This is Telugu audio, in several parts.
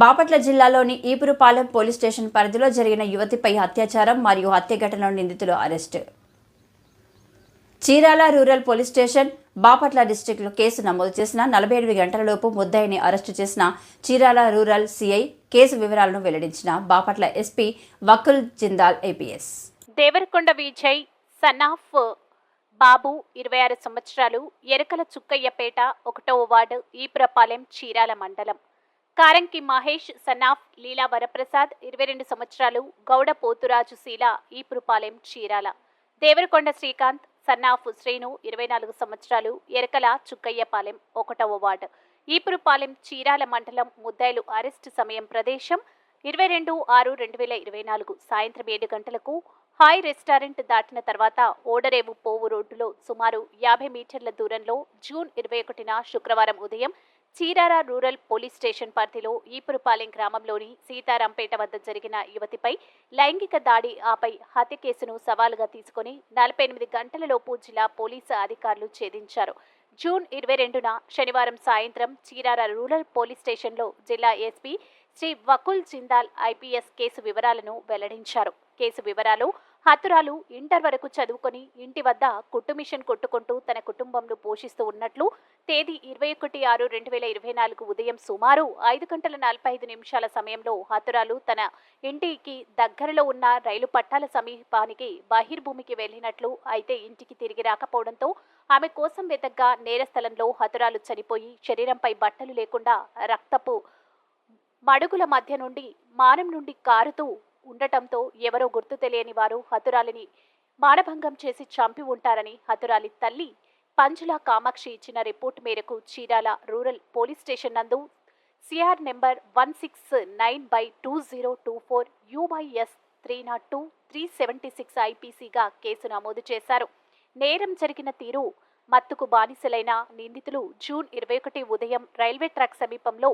బాపట్ల జిల్లాలోని ఈపురుపాలెం పోలీస్ స్టేషన్ పరిధిలో జరిగిన యువతిపై అత్యాచారం మరియు హత్య ఘటనలో నిందితులు arrest. Chirala rural police station Bapatla డిస్టిక్లో కేసు నమోదు చేసిన నలభై ఎనిమిది గంటలలోపు ముద్దాయిని అరెస్టు చేసిన చీరాల రూరల్ సిఐ కేసు వివరాలను వెల్లడించిన Bapatla SP Vakul Jindal IPS. Devarakonda Vijay son of Babu ఇరవై ఆరు సంవత్సరాలు ఎరకల చుక్కయ్యపేట ఒకటవ వార్డు ఈపురపాలెం చీరాల మండలం. కారంకి మహేష్ సన్నాఫ్ లీలా వరప్రసాద్ ఇరవై రెండు సంవత్సరాలు గౌడ పోతురాజు శీల ఈపురుపాలెం చీరాల. దేవరకొండ శ్రీకాంత్ సన్నాఫ్ శ్రీను ఇరవై నాలుగు సంవత్సరాలు ఎరకల చుక్కయ్యపాలెం ఒకటవ వార్డు. ఈపురుపాలెం చీరాల మండలం ముద్దాయిలు అరెస్టు సమయం ప్రదేశం ఇరవై రెండు ఆరు రెండు వేల ఇరవై నాలుగు సాయంత్రం ఏడు గంటలకు హాయ్ రెస్టారెంట్ దాటిన తర్వాత ఓడరేవు పోవు రోడ్డులో సుమారు యాభై మీటర్ల దూరంలో జూన్ ఇరవై ఒకటిన శుక్రవారం ఉదయం చీరార రూరల్ పోలీస్ స్టేషన్ పరిధిలో ఈపురపాలెం గ్రామంలోని సీతారాంపేట వద్ద జరిగిన యువతిపై లైంగిక దాడి ఆపై హత్య కేసును సవాలుగా తీసుకుని నలభై ఎనిమిది గంటలలోపు జిల్లా పోలీసు అధికారులు ఛేదించారు. జూన్ ఇరవై రెండున శనివారం సాయంత్రం చీరార రూరల్ పోలీస్ స్టేషన్లో జిల్లా SP Shri Vakul Jindal IPS case వివరాలను వెల్లడించారు. కేసు వివరాలు హతురాలు ఇంటర్ వరకు చదువుకొని ఇంటి వద్ద కుట్టు మిషన్ కొట్టుకుంటూ తన కుటుంబంను పోషిస్తూ ఉన్నట్లు తేదీ ఇరవై ఒకటి ఆరు రెండు వేల ఇరవై నాలుగు ఉదయం సుమారు ఐదు గంటల నలభై ఐదు నిమిషాల సమయంలో హతురాలు తన ఇంటికి దగ్గరలో ఉన్న రైలు పట్టాల సమీపానికి బహిర్భూమికి వెళ్ళినట్లు అయితే ఇంటికి తిరిగి రాకపోవడంతో ఆమె కోసం వెతగ్గా నేర స్థలంలో హతురాలు చనిపోయి శరీరంపై బట్టలు లేకుండా రక్తపు మడుగుల మధ్య నుండి మానం నుండి కారుతూ ఉండటంతో ఎవరో గుర్తు తెలియని వారు హతురాలిని మానభంగం చేసి చంపి ఉంటారని హతురాలి తల్లి పంజుల కామాక్షి ఇచ్చిన రిపోర్ట్ మేరకు చీరాల రూరల్ పోలీస్ స్టేషన్ నందు CR number one six nine by two zero two four U by S three not two three seventy six ఐపీసీగా case నమోదు చేశారు. నేరం జరిగిన తీరు మత్తుకు బానిసలైన నిందితులు జూన్ ఇరవై ఒకటి ఉదయం రైల్వే ట్రాక్ సమీపంలో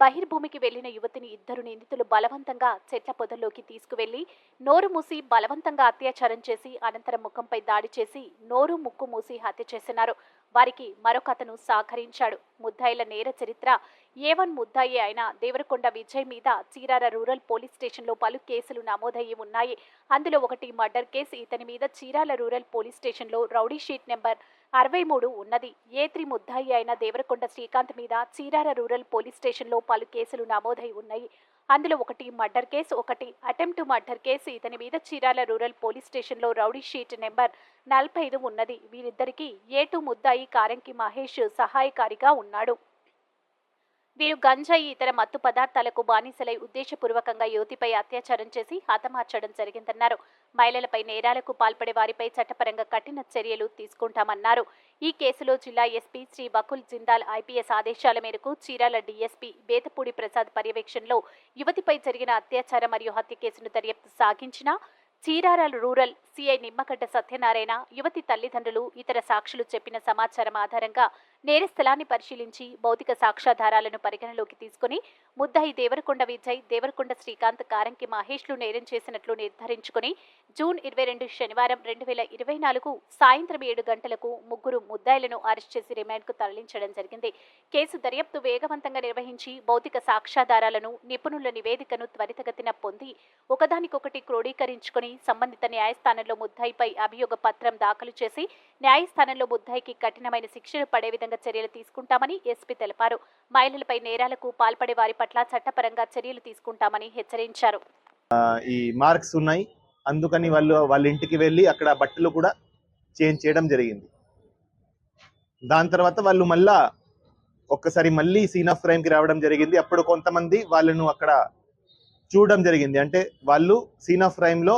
బహిర్భూమికి వెళ్ళిన యువతిని ఇద్దరు నిందితులు బలవంతంగా చెట్ల పొదల్లోకి తీసుకువెళ్ళి నోరు మూసి బలవంతంగా అత్యాచారం చేసి అనంతరం ముఖంపై దాడి చేసి నోరు ముక్కు మూసి హత్య చేసినారు వారికి మరొకతను సహకరించాడు. ముద్దాయిల నేర చరిత్ర. ఏవన్ ముద్దాయి అయిన దేవరకొండ విజయ్ మీద చీరార రూరల్ పోలీస్ స్టేషన్లో పలు కేసులు నమోదయ్యి ఉన్నాయి. అందులో ఒకటి మర్డర్ కేసు ఇతని మీద చీరాల రూరల్ పోలీస్ స్టేషన్లో రౌడీ షీట్ నెంబర్ అరవై మూడు ఉన్నది. ఏ త్రి ముద్దాయి అయిన దేవరకొండ శ్రీకాంత్ మీద చీరార రూరల్ పోలీస్ స్టేషన్లో పలు కేసులు నమోదై ఉన్నాయి. అందులో ఒకటి మర్డర్ కేసు ఒకటి అటెంప్ట్ మర్డర్ కేసు. ఇతని మీద చీరాల రూరల్ పోలీస్ స్టేషన్లో రౌడీ షీట్ నెంబర్ నలభై ఐదు ఉన్నది. వీరిద్దరికీ ఏటు ముద్దాయి కారంకి మహేష్ సహాయకారిగా ఉన్నాడు. వీరు గంజాయి ఇతర మత్తు పదార్థాలకు బానిసలై ఉద్దేశపూర్వకంగా యువతిపై అత్యాచారం చేసి హతమార్చడం జరిగిందన్నారు. మహిళలపై నేరాలకు పాల్పడే వారిపై చట్టపరంగా కఠిన చర్యలు తీసుకుంటామన్నారు. ఈ కేసులో జిల్లా ఎస్పీ శ్రీ బకుల్ జిందాల్ ఐపీఎస్ ఆదేశాల మేరకు చీరాల డీఎస్పీ బేతపూడి ప్రసాద్ పర్యవేక్షణలో యువతిపై జరిగిన అత్యాచారం మరియు హత్య కేసును దర్యాప్తు సాగించిన చీరాల రూరల్ సిఐ నిమ్మగడ్డ సత్యనారాయణ యువతి తల్లిదండ్రులు ఇతర సాక్షులు చెప్పిన సమాచారం ఆధారంగా నేర స్థలాన్ని పరిశీలించి భౌతిక సాక్ష్యాధారాలను పరిగణలోకి తీసుకుని ముద్దాయి దేవరకొండ విజయ్ దేవరకొండ శ్రీకాంత్ కారంకి మహేష్లు నేరం చేసినట్లు నిర్ధారించుకుని జూన్ ఇరవై రెండు శనివారం రెండు వేల ఇరవై నాలుగు సాయంత్రం ఏడు గంటలకు ముగ్గురు ముద్దాయిలను అరెస్ట్ చేసి రిమాండ్కు తరలించడం జరిగింది. కేసు దర్యాప్తు వేగవంతంగా నిర్వహించి భౌతిక సాక్ష్యాధారాలను నిపుణుల నివేదికను త్వరితగతిన పొంది ఒకదానికొకటి క్రోడీకరించుకుని సంబంధిత న్యాయస్థానంలో ముద్దాయిపై అభియోగ పత్రం దాఖలు చేసి న్యాయస్థానంలో ముద్దాయికి కఠినమైన శిక్షలు పడే విధంగా చర్యలు తీసుకుంటామని ఎస్పీ తెలిపారు. మహిళలపై నేరాలకు పాల్పడే వారి పట్ల చట్టపరంగా చర్యలు తీసుకుంటామని హెచ్చరించారు. ఈ మార్క్స్ ఉన్నాయి. అందుకని వాళ్ళు వాళ్ళ ఇంటికి వెళ్ళి అక్కడ బట్టలు కూడా చేంజ్ చేయడం జరిగింది. దాని తర్వాత వాళ్ళు మళ్ళా ఒక్కసారి మళ్ళీ సీన్ ఆఫ్ క్రైమ్కి రావడం జరిగింది. అప్పుడు కొంతమంది వాళ్ళను అక్కడ చూడడం జరిగింది. అంటే వాళ్ళు సీన్ ఆఫ్ క్రైమ్లో